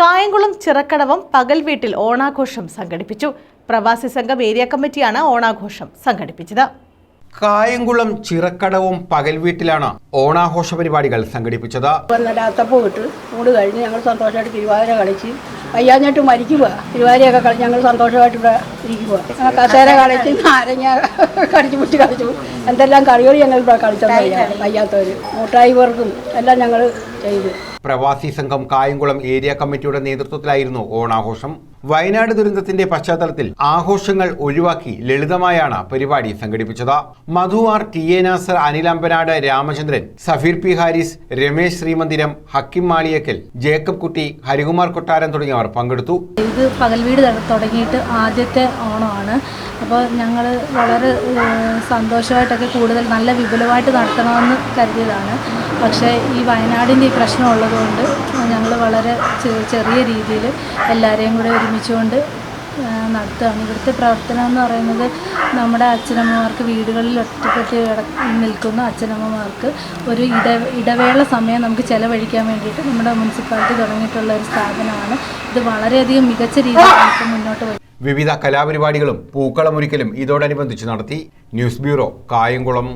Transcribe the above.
കായംകുളം ചിറക്കടവം പകൽ വീട്ടിൽ ഓണാഘോഷം സംഘടിപ്പിച്ചു. പ്രവാസി സംഘം ഏരിയ കമ്മിറ്റിയാണ് ഓണാഘോഷം സംഘടിപ്പിച്ചത്. കായംകുളം ചിറക്കടവും പകൽ വീട്ടിലാണ് ഓണാഘോഷ പരിപാടികൾ സംഘടിപ്പിച്ചത്. വന്നിട്ട് അത്തപ്പൂ ഇട്ട് ഊട് കഴിഞ്ഞ് ഞങ്ങൾ സന്തോഷമായിട്ട് തിരുവാതിര കളിച്ച് വയ്യാഞ്ഞിട്ട് മരിക്കുക തിരുവാതിരയൊക്കെ കളിച്ച് ഞങ്ങൾ സന്തോഷമായിട്ട് ഇവിടെ ഇരിക്കുക ഞങ്ങൾ കസേര കളിച്ച് നാരങ്ങ കടിച്ചു മുട്ടി കളിച്ചു. എന്തെല്ലാം കളികൾ ഞങ്ങൾ ഇവിടെ കളിച്ചത് വയ്യ വയ്യാത്തവർ മുട്ടായി പേർക്കും എല്ലാം ഞങ്ങൾ ചെയ്തു. പ്രവാസി സംഘം കായംകുളം ഏരിയ കമ്മിറ്റിയുടെ നേതൃത്വത്തിലായിരുന്നു ഓണാഘോഷം. വയനാട് ദുരന്തത്തിന്റെ പശ്ചാത്തലത്തിൽ ആഘോഷങ്ങൾ ഒഴിവാക്കി ലളിതമായാണ് പരിപാടി സംഘടിപ്പിച്ചത്. Madhuvar T A Nasar Anil Ambanad Ramachandran Safeer P Haris Ramesh Sreemandiram Hakkim Maliyakkal Jacob Kutty Harikumar Kottaram തുടങ്ങിയവർ പങ്കെടുത്തു. ഇത് പകൽ വീട് തുടങ്ങിയിട്ട് ആദ്യത്തെ ഓണമാണ്. അപ്പോൾ ഞങ്ങൾ വളരെ സന്തോഷമായിട്ടൊക്കെ കൂടുതൽ നല്ല വിപുലമായിട്ട് നടത്തണമെന്ന് കരുതിയതാണ്. പക്ഷേ ഈ വയനാടിന്റെ ഈ പ്രശ്നം ഉള്ളതുകൊണ്ട് ഞങ്ങൾ വളരെ ചെറിയ രീതിയിൽ എല്ലാവരെയും കൂടെ ഒരുമിച്ചുകൊണ്ട് ഏഹ്, നടത്തുകയാണ്. ഇവിടുത്തെ പ്രവർത്തനം എന്ന് പറയുന്നത് നമ്മുടെ അച്ഛനമ്മമാർക്ക് വീടുകളിൽ ഒറ്റപ്പെട്ട് നിൽക്കുന്ന അച്ഛനമ്മമാർക്ക് ഒരു ഇട ഇടവേള സമയം നമുക്ക് ചെലവഴിക്കാൻ വേണ്ടിയിട്ട് നമ്മുടെ മുനിസിപ്പാലിറ്റി തുടങ്ങിയിട്ടുള്ള ഒരു സ്ഥാപനമാണ്. ഇത് വളരെയധികം മികച്ച രീതിയിൽ നമുക്ക് മുന്നോട്ട് വരും വിവിധ കലാപരിപാടികളും പൂക്കളമൊരുക്കലും ഇതോടനുബന്ധിച്ച് നടത്തി. News bureau Kayamkulam.